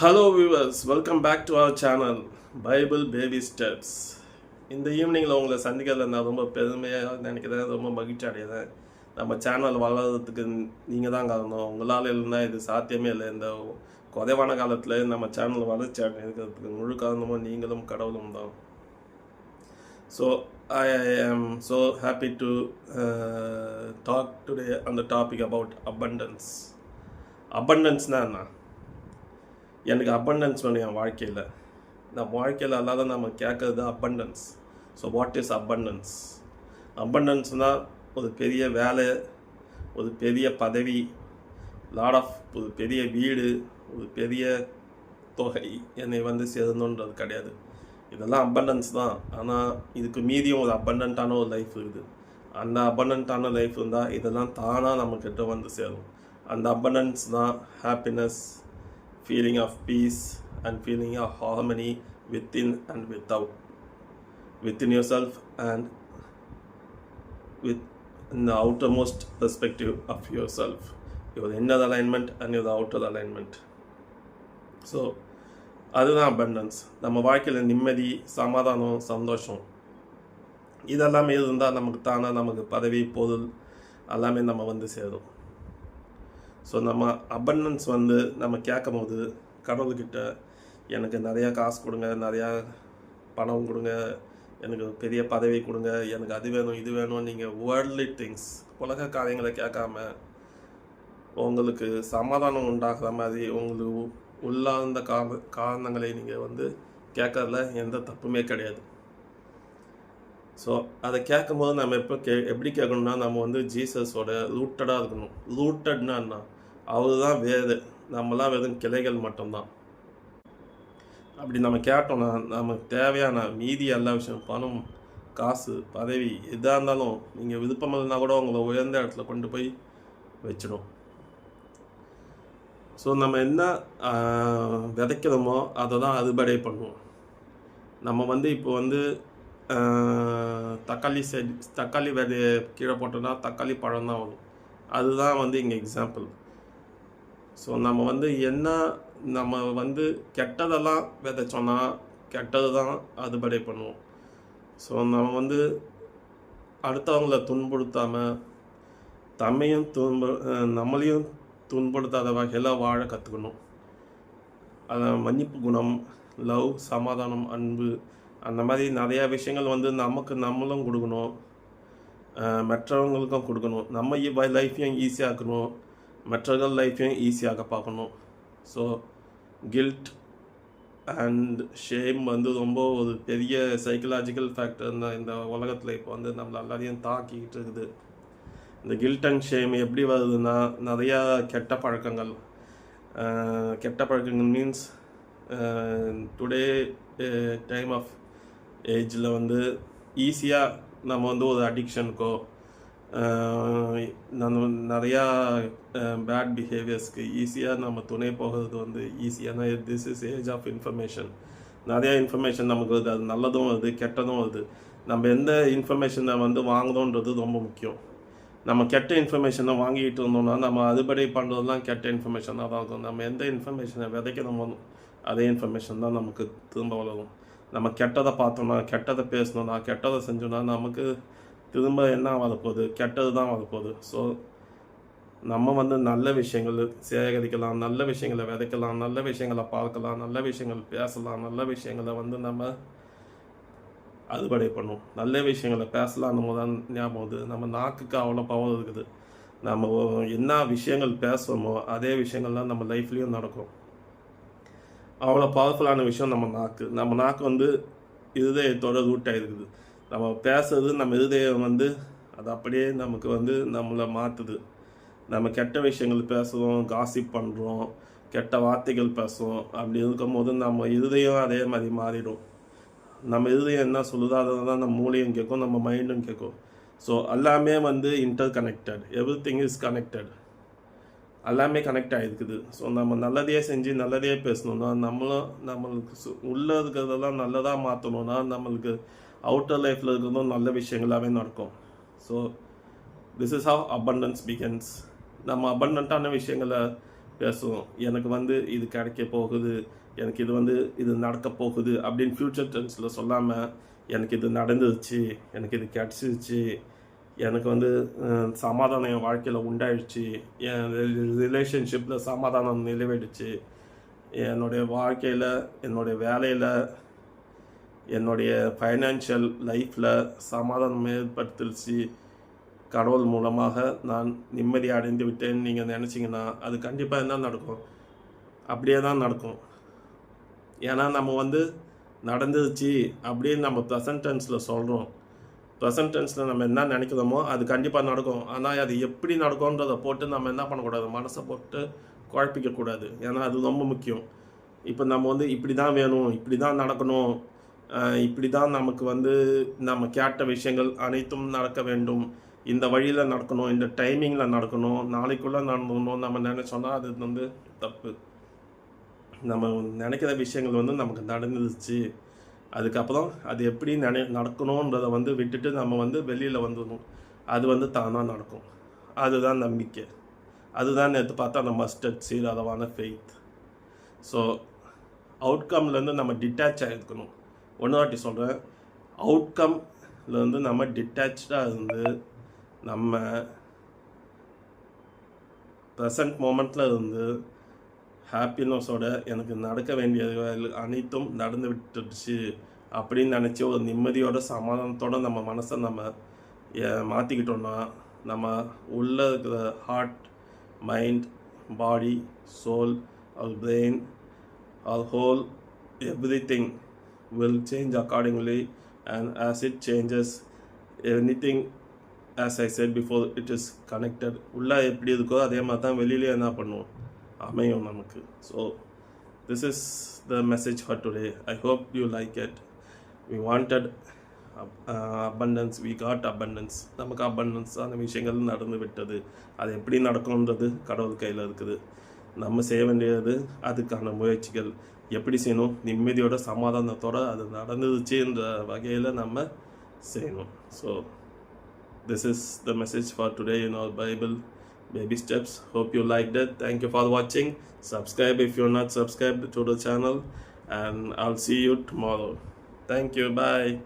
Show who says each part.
Speaker 1: Hello viewers welcome back to our channel Bible baby steps இந்த ஈவினிங்கில் உங்களை சந்திக்கிறதுல நான் ரொம்ப பெருமையாக நினைக்கிறேன் ரொம்ப மகிழ்ச்சி அடைகிறேன். நம்ம சேனல் வளர்கிறதுக்கு நீங்கள் தான் காரணம். உங்களால் இல்லைன்னா இது சாத்தியமே இல்லை. இந்த குறைவான காலத்தில் நம்ம சேனல் வளர்ச்சி அடைகிறதுக்கு முழு காரணமும் நீங்களும் கடவுளும் தான். So I happy so uh, talk talk today அந்த topic அபவுட் abundance. அபண்டன்ஸ்னா என்ன? எனக்கு அபண்டன்ஸ் வேணும் என் வாழ்க்கையில். நம்ம வாழ்க்கையில் அல்லாத நம்ம கேட்குறது abundance so what is abundance அபண்டன்ஸ்னால் ஒரு பெரிய வேலை ஒரு பெரிய பதவி லாட் ஆஃப் ஒரு பெரிய வீடு ஒரு பெரிய தொகை என்னை வந்து சேரணுன்றது கிடையாது. இதெல்லாம் அபண்டன்ஸ் தான் ஆனால் இதுக்கு மீதியும் ஒரு அபண்டன்ட்டான ஒரு லைஃப் இருக்குது அந்த அபண்டண்ட்டான லைஃப் இருந்தால் இதெல்லாம் தானாக நம்மக்கிட்ட வந்து சேரும் அந்த அபண்டன்ஸ் தான் happiness feeling of peace and feeling of harmony within and without within yourself and with இந்த outermost perspective of yourself your inner alignment and your outer alignment so அதுதான் அபண்டன்ஸ் நம்ம வாழ்க்கையில் நிம்மதி சமாதானம் சந்தோஷம். இதெல்லாமே இருந்தால் நமக்கு தானாக நமக்கு பதவி பொருள் எல்லாமே நம்ம வந்து சேரும். ஸோ நம்ம அபண்டன்ஸ் வந்து நம்ம கேட்கும் போது கடவுள்கிட்ட எனக்கு நிறையா காசு கொடுங்க நிறையா பணம் கொடுங்க எனக்கு பெரிய பதவி கொடுங்க எனக்கு அது வேணும் இது வேணும் நீங்கள் வேர்ல்ட்லி திங்ஸ் உலக காரியங்களை கேட்காம உங்களுக்கு சமாதானம் உண்டாகிற மாதிரி உங்களுக்கு உள்ளார்ந்த காரண காரணங்களை நீங்கள் வந்து கேட்கறதுல எந்த தப்புமே கிடையாது. ஸோ அதை கேட்கும்போது நம்ம எப்போ கே எப்படி கேட்கணும்னா நம்ம வந்து ஜீசஸோட ரூட்டடாக இருக்கணும். ரூட்டட்னா என்ன? அவர் தான் வேறு. நம்மலாம் வெறும் கிளைகள் மட்டும்தான். அப்படி நம்ம கேட்டோம்னா நமக்கு தேவையான மீதி எல்லா விஷயம் பணம் காசு பதவி எதாக இருந்தாலும் நீங்கள் விருப்பம் இல்லைன்னா கூட உங்களை உயர்ந்த இடத்துல கொண்டு போய் வச்சிடும். ஸோ நம்ம என்ன விதைக்கிறோமோ அதை தான் அறுவடை பண்ணுவோம். நம்ம வந்து இப்போ வந்து தக்காளி செடி தக்காளி விதைய கீழே போட்டோம்னா தக்காளி பழம் தான் வரும். அதுதான் வந்து இங்கே எக்ஸாம்பிள் ஸோ நம்ம வந்து என்ன நம்ம வந்து கெட்டதெல்லாம் விதைச்சோன்னா கெட்டது தான் அறுவடை பண்ணுவோம். ஸோ நம்ம வந்து அடுத்தவங்கள துன்புறுத்தாமல் தம்மையும் துன்பு நம்மளையும் துன்படுத்தாத வகையில் வாழ கற்றுக்கணும் அதை மன்னிப்பு குணம் லவ் சமாதானம் அன்பு அந்த மாதிரி நிறையா விஷயங்கள் வந்து நமக்கு நம்மளும் கொடுக்கணும். மற்றவங்களுக்கும் கொடுக்கணும். நம்ம லைஃப்பையும் ஈஸியாக்கணும் மற்றவர்கள் லைஃப்பையும் ஈஸியாக பார்க்கணும். ஸோ கில்ட் அண்ட் ஷேம் வந்து ரொம்ப ஒரு பெரிய சைக்கலாஜிக்கல் ஃபேக்டர் இந்த உலகத்தில் இப்போ வந்து நம்மளை எல்லாரையும் தாக்கிக்கிட்டு இருக்குது. இந்த கில்ட் அண்ட் ஷேம் எப்படி வருதுன்னா நிறையா கெட்ட பழக்கங்கள். கெட்ட பழக்கங்கள் மீன்ஸ் டுடே டைம் ஆஃப் ஏஜில் வந்து ஈஸியாக நம்ம வந்து ஒரு அடிக்ஷனுக்கோ நம்ம நிறையா பேட் பிஹேவியர்ஸ்க்கு ஈஸியாக நம்ம துணை போகிறது வந்து ஈஸியான this is age of information நிறையா இன்ஃபர்மேஷன் நமக்கு வருது. அது நல்லதும் வருது கெட்டதும் வருது. நம்ம எந்த இன்ஃபர்மேஷனை வந்து வாங்குறோன்றது ரொம்ப முக்கியம். நம்ம கெட்ட இன்ஃபர்மேஷனை வாங்கிட்டு இருந்தோம்னா நம்ம அதுபடி பண்ணுறதுலாம் கெட்ட இன்ஃபர்மேஷனாக தான் இருக்கும். நம்ம எந்த இன்ஃபர்மேஷனை விதைக்கிறோமோ அதே இன்ஃபர்மேஷன் தான் நமக்கு திரும்ப வளரும். நம்ம கெட்டதை பார்த்தோம்னா கெட்டதை பேசணும்னா கெட்டதை செஞ்சோம்னா நமக்கு திரும்ப என்ன வரப்போகுது? கெட்டது தான் வரப்போகுது. ஸோ நம்ம வந்து நல்ல விஷயங்கள் சேகரிக்கலாம் நல்ல விஷயங்களை விதைக்கலாம் நல்ல விஷயங்களை பார்க்கலாம் நல்ல விஷயங்கள் பேசலாம் நல்ல விஷயங்களை வந்து நம்ம அறுவடை பண்ணும். நல்ல விஷயங்களை பேசலாம் நம்ம தான் ஞாபகம் வருது. நம்ம நாக்குக்கு அவ்வளோ பவர் இருக்குது. நம்ம என்ன விஷயங்கள் பேசுகிறோமோ அதே விஷயங்கள்லாம் நம்ம லைஃப்லேயும் நடக்கும். அவ்வளோ பவர்ஃபுல்லான விஷயம் நம்ம நாக்கு. நம்ம நாக்கு வந்து இருதயத்தோட ரூட்டாக இருக்குது நம்ம பேசுறது நம்ம இருதயம் வந்து அது அப்படியே நமக்கு வந்து நம்மளை மாற்றுது நம்ம கெட்ட விஷயங்கள் பேசுகிறோம் காசிப் பண்ணுறோம் கெட்ட வார்த்தைகள் பேசுகிறோம் அப்படி இருக்கும்போது நம்ம இருதயம் அதே மாதிரி மாறிடும். நம்ம இருதயம் என்ன சொல்லுதோ அதை தான் நம்ம மூளையும் கேட்கும் நம்ம மைண்டும் கேட்கும் ஸோ எல்லாமே வந்து interconnected everything is connected எல்லாமே கனெக்ட் ஆகிருக்குது ஸோ நம்ம நல்லதையே செஞ்சு நல்லதையே பேசணும்னா நம்மளும் நம்மளுக்கு சு- இருக்கிறதெல்லாம் நல்லதாக மாற்றணும்னா நம்மளுக்கு அவுட்டர் லைஃப்பில் இருக்கிறதும் நல்ல விஷயங்களாகவே நடக்கும். So this is how abundance begins நம்ம அபண்டண்ட்டான விஷயங்களை பேசுவோம். எனக்கு வந்து இது கிடைக்க போகுது. எனக்கு இது வந்து இது நடக்க போகுது அப்படின்னு ஃப்யூச்சர் டென்ஸில் சொல்லாமல் எனக்கு இது நடந்துருச்சு எனக்கு இது கிடச்சிருச்சு எனக்கு வந்து சமாதானம் என் வாழ்க்கையில் உண்டாயிடுச்சு என் ரிலேஷன்ஷிப்பில் சமாதானம் நிலவிடுச்சு என்னுடைய வாழ்க்கையில் என்னுடைய வேலையில் என்னுடைய ஃபைனான்ஷியல் லைஃப்பில் சமாதானம் ஏற்படுத்திடுச்சு கடவுள் மூலமாக நான் நிம்மதி அடைந்து விட்டேன்னு நீங்கள் நினச்சிங்கன்னா அது கண்டிப்பாக என்ன நடக்கும்? அப்படியே தான் நடக்கும். ஏன்னா நம்ம வந்து நடந்துருச்சு அப்படின்னு நம்ம ப்ரெசன்ட் டென்ஸில் சொல்கிறோம் ப்ரெசன்ட் டென்ஸில் நம்ம என்ன நினைக்கிறோமோ அது கண்டிப்பாக நடக்கும். ஆனால் அது எப்படி நடக்கும்ன்றதை போட்டு நம்ம என்ன பண்ணக்கூடாது? மனசை போட்டு குழப்பிக்கக்கூடாது ஏன்னா அது ரொம்ப முக்கியம். இப்போ நம்ம வந்து இப்படி தான் வேணும் இப்படி தான் நடக்கணும். இப்படி தான் நமக்கு வந்து நம்ம கேட்ட விஷயங்கள் அனைத்தும் நடக்க வேண்டும். இந்த வழியில் நடக்கணும் இந்த டைமிங்கில் நடக்கணும் நாளைக்குள்ளே நடந்துணும் நம்ம நினச்சோன்னா அது வந்து தப்பு. நம்ம நினைக்கிற விஷயங்கள் வந்து நமக்கு நடந்துருச்சு. அதுக்கப்புறம் அது எப்படி நினை நடக்கணுன்றதை வந்து விட்டுட்டு நம்ம வந்து வெளியில் வந்துடணும். அது வந்து தானாக நடக்கும். அதுதான் நம்பிக்கை. அதுதான் நேற்று பார்த்தா அந்த மஸ்டட் சீட் ஃபெய்த் ஸோ அவுட்கம்லேருந்து நம்ம டிட்டாச் ஆகிருக்கணும் ஒன்று வாட்டி சொல்கிறேன் அவுட்கம்லேருந்து நம்ம டிட்டாச்சாக இருந்து நம்ம ப்ரெசன்ட் மூமெண்ட்டில் இருந்து ஹாப்பினஸோட எனக்கு நடக்க வேண்டியது அனைத்தும் நடந்து விட்டுடுச்சு அப்படின்னு நினச்சி ஒரு நிம்மதியோட சமாதானத்தோட நம்ம மனசை நம்ம மாற்றிக்கிட்டோன்னா நம்ம உள்ளே இருக்கிற heart mind body soul our brain our whole everything will change accordingly and as it changes anything as I said before it is connected உள்ளே எப்படி இருக்கோ அதே மாதிரி தான் வெளியிலே என்ன பண்ணுவோம்? அமையும் நமக்கு. So this is the message for today I hope you like it we wanted abundance we got abundance நமக்கு அபண்டன்ஸான விஷயங்கள் நடந்து விட்டது. அது எப்படி நடக்கும்ன்றது கடவுள் கையில் இருக்குது. நம்ம செய்ய வேண்டியது அதுக்கான முயற்சிகள். எப்படி செய்யணும்? நிம்மதியோட சமாதானத்தோடு அது நடந்துச்சுன்ற வகையில் நம்ம செய்யணும். So this is the message for today in our Bible baby steps. Hope you liked it. Thank you for watching. Subscribe if you're not subscribed to the channel. And i'll see you tomorrow. Thank you. Bye